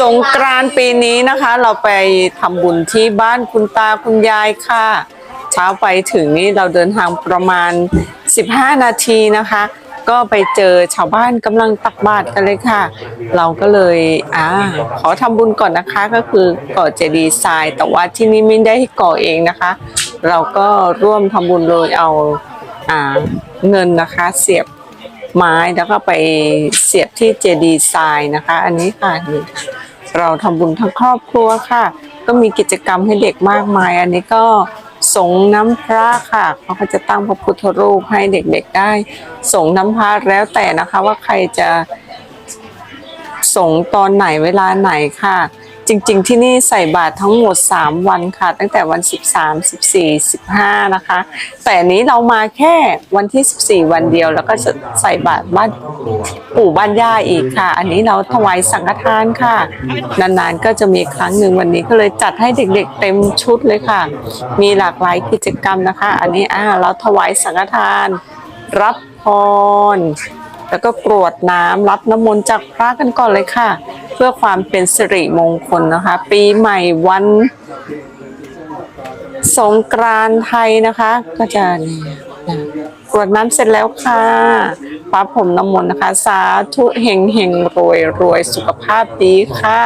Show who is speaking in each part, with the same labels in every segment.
Speaker 1: สงกรานต์ปีนี้นะคะ เราไปทำบุญที่บ้านคุณตาคุณยายค่ะ เช้าไปถึงนี่เราเดินทางประมาณ 15 นาทีนะคะ ก็ไปเจอชาวบ้านกำลังตักบาตรกันเลยค่ะ เราก็เลยอ่าขอทำบุญก่อนนะคะก็คือก่อเจดีย์ทราย แต่ว่าที่นี่ไม่ได้ก่อเองนะคะ เราก็ร่วมทำบุญโดยเอาอ่าเงินนะคะเสียบ ไม้แล้วก็ไปเสียบที่เจดีย์ทรายนะคะ อันนี้ค่ะนี่เราทำบุญทั้งครอบครัวค่ะ ก็มีกิจกรรมให้เด็กมากมาย อันนี้ก็สงน้ำพระค่ะเขาก็จะตั้งพระพุทธรูปให้เด็กๆได้สงน้ำพระแล้วแต่นะคะว่าใครจะสงตอนไหนเวลาไหนค่ะ จริงๆ ที่นี่ใส่บาตรทั้งหมด 3 วันค่ะ ตั้งแต่วัน 13 14 15 นะคะ แต่อันนี้เรามาแค่วันที่ 14 วันเดียว แล้วก็จะใส่บาตรบ้านปู่บ้านย่าอีกค่ะ อันนี้เราถวายสังฆทานค่ะ นานๆก็จะมีครั้งหนึ่งวันนี้ก็เลยจัดให้เด็กๆเต็มชุดเลยค่ะ มีหลากหลายกิจกรรมนะคะ อันนี้อ่าเราถวายสังฆทาน รับพรแล้วก็กรวดน้ำรับน้ำมนต์จากพระกันก่อนเลยค่ะ เพื่อความเป็นสิริมงคลนะคะ ปีใหม่วันสงกรานต์ไทยนะคะ ก็จะนี่กรวดน้ำเสร็จแล้วค่ะฟ้าผมน้ำมนต์นะคะ สาธุเฮงเฮงรวยรวยสุขภาพดีค่ะ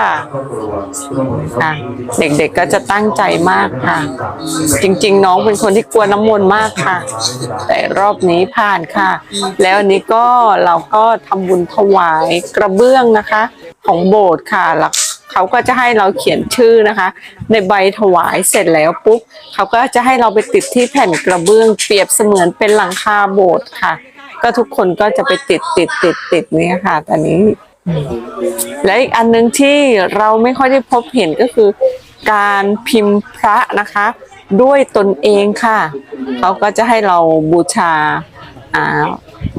Speaker 1: ค่ะ เด็กๆก็จะตั้งใจมากค่ะ จริงๆ น้องเป็นคนที่กลัวน้ำมนต์มากค่ะ แต่รอบนี้ผ่านค่ะ แล้วอันนี้ก็เราก็ทำบุญถวายกระเบื้องนะคะ ของโบสถ์ค่ะแล้วเขาก็จะให้เราเขียนชื่อนะคะ ในใบถวายเสร็จแล้วปุ๊บเขาก็จะให้เราไปติดที่แผ่นกระเบื้องเปรียบเสมือนเป็นหลังคาโบสถ์ค่ะ ก็ทุกคนก็จะไปติดติดติดติดเนี่ยค่ะตอนนี้ และอีกอันหนึงที่เราไม่ค่อยได้พบเห็นก็คือ การพิมพ์พระนะคะ ด้วยตนเองค่ะเขาก็จะให้เราบูชาอ่า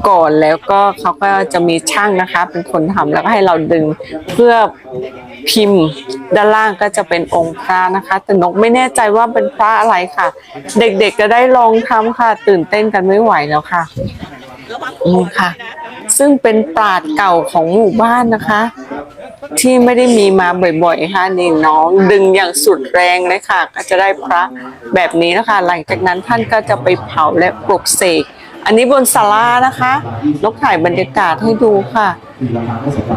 Speaker 1: ก่อนแล้วก็เขาก็จะมีช่างนะคะ เป็นคนทำแล้วก็ให้เราดึงเพื่อพิมพ์ด้านล่างก็จะเป็นองค์พระนะคะ แต่นกไม่แน่ใจว่าเป็นพระอะไรค่ะ เด็กๆก็ได้ลองทำค่ะ ตื่นเต้นกันไม่ไหวแล้วค่ะนี่ค่ะ ซึ่งเป็นปราดเก่าของหมู่บ้านนะคะ ที่ไม่ได้มีมาบ่อยๆค่ะนี่น้องดึงอย่างสุดแรงเลยค่ะ ก็จะได้พระแบบนี้นะคะ หลังจากนั้นท่านก็จะไปเผาและปลุกเสก อันนี้บนศาลานะคะนกถ่ายบรรยากาศให้ดูค่ะ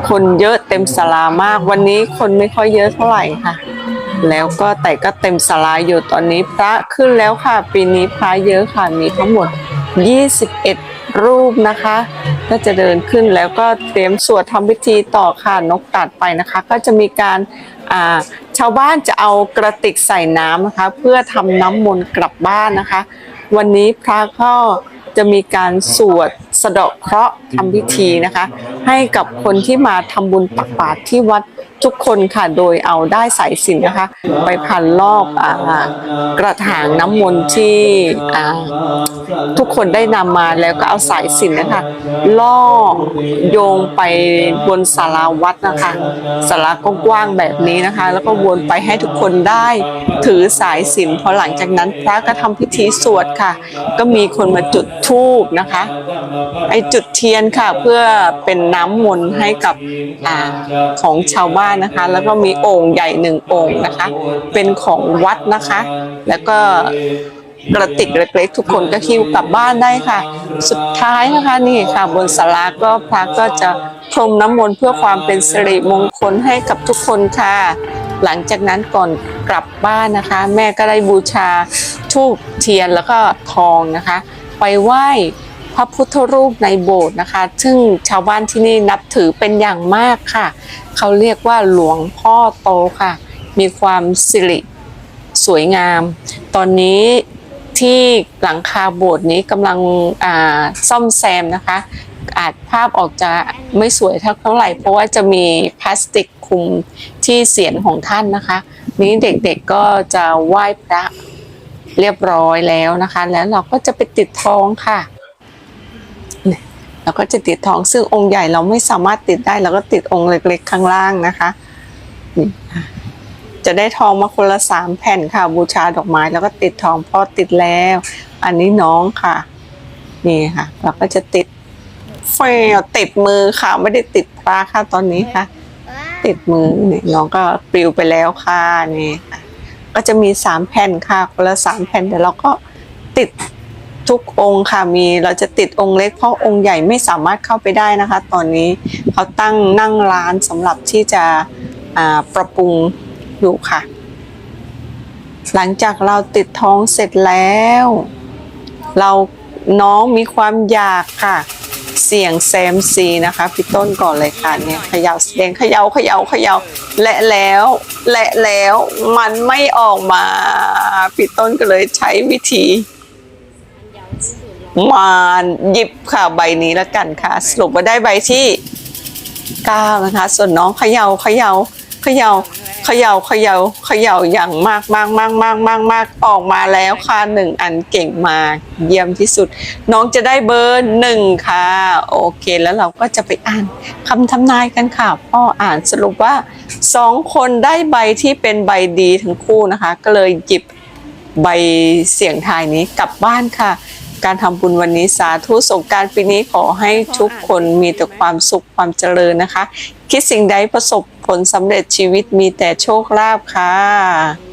Speaker 1: คนเยอะเต็มศาลามาก วันนี้คนไม่ค่อยเยอะเท่าไหร่ค่ะ แล้วก็แต่ก็เต็มศาลาอยู่ตอนนี้พระขึ้นแล้วค่ะ ปีนี้พระเยอะค่ะ มีทั้งหมด 21 รูปนะคะ ก็จะเดินขึ้นแล้วก็เตรียมสวดทำพิธีต่อค่ะนกตัดไปนะคะ ก็จะมีการาชาวบ้านจะเอากระติกใส่น้ำนะคะ เพื่อทำน้ำมนต์กลับบ้านนะคะ วันนี้พระก็ จะมีการสวดสะเดาะเคราะห์ทำพิธีนะคะ ให้กับคนที่มาทำบุญตักบาตรที่วัด ทุกคนค่ะโดยเอาได้สายสินนะคะ ไปพันรอบอกระถางน้ำมนต์ที่ทุกคนได้นำมาแล้วก็เอาสายสินนะคะล่อโยงไปบนศาลาวัดนะคะศาลากว้างๆแบบนี้นะคะ แล้วก็วนไปให้ทุกคนได้ถือสายสินพอหลังจากนั้นพระก็ทำพิธีสวดค่ะ ก็มีคนมาจุดธูปนะคะ ไอจุดเทียนค่ะเพื่อเป็นน้ำมนต์ให้กับอของชาวบ้านนะคะ แล้วก็มีโอ่งใหญ่หนึ่งโอ่งนะคะ เป็นของวัดนะคะ แล้วก็กระติกเล็กๆทุกคนก็คิวกลับบ้านได้ค่ะ สุดท้ายนะคะนี่ค่ะบนศาลาก็พระก็จะพรมน้ำมนต์เพื่อความเป็นสิริมงคลให้กับทุกคนค่ะ หลังจากนั้นก่อนกลับบ้านนะคะ แม่ก็ได้บูชาทูบเทียนแล้วก็ทองนะคะ ไปไหว้ พระพุทธรูปในโบสถ์นะคะ ซึ่งชาวบ้านที่นี่นับถือเป็นอย่างมากค่ะ เขาเรียกว่าหลวงพ่อโตค่ะ มีความสิริสวยงาม ตอนนี้ที่หลังคาโบสถ์นี้กำลังซ่อมแซมนะคะ อาจภาพออกจะไม่สวยเท่าไหร่ เพราะว่าจะมีพลาสติกคลุมที่เสียนของท่านนะคะ นี้เด็กๆก็จะไหว้พระเรียบร้อยแล้วนะคะ แล้วเราก็จะไปติดทองค่ะ เราก็จะติดทองซึ่งองค์ใหญ่เราไม่สามารถติดได้เราก็ติดองค์เล็ก ๆ ข้างล่างนะคะนี่จะได้ทองมาคนละสามแผ่นค่ะ บูชาดอกไม้แล้วก็ติดทองพอติดแล้ว อันนี้น้องค่ะ นี่ค่ะ เราก็จะติดเฟลติดมือค่ะ ไม่ได้ติดพระค่ะตอนนี้ค่ะ ติดมือนี่น้องก็ปลิวไปแล้วค่ะนี่ค่ะก็จะมีสามแผ่นค่ะคนละสามแผ่นเดี๋ยวเราก็ติด ทุกองค์ค่ะมีเราจะติดองค์เล็กเพราะองค์ใหญ่ไม่สามารถเข้าไปได้นะคะ ตอนนี้เขาตั้งนั่งร้านสำหรับที่จะปรับปรุงอยู่ค่ะ หลังจากเราติดท้องเสร็จแล้ว เราน้องมีความอยากค่ะ เสียงแซมซีนะคะพี่ต้นก่อนเลยค่ะเนี่ยเขย่าเสียงเขย่าเขย่าเขย่าและแล้วและแล้วมันไม่ออกมาพี่ต้นก็เลยใช้วิธี มาหยิบค่ะใบนี้แล้วกันค่ะ สรุปว่าได้ใบที่เก้านะคะ ส่วนน้องเขย่าเขย่าเขย่าเขย่าเขย่าเขย่าอย่างมากมากมากมากมากมากออกมาแล้วค่ะหนึ่งอันเก่งมากเยี่ยมที่สุด น้องจะได้เบอร์หนึ่งค่ะ โอเคแล้วเราก็จะไปอ่านคำทำนายกันค่ะพ่ออ่านสรุปว่าสองคนได้ใบที่เป็นใบดีทั้งคู่นะคะ ก็เลยหยิบใบเสียงทายนี้กลับบ้านค่ะ การทำบุญวันนี้สาธุสงการปีนี้ขอให้ทุกคนมีแต่ความสุขความเจริญนะคะ คิดสิ่งใดประสบผลสำเร็จชีวิตมีแต่โชคลาภค่ะ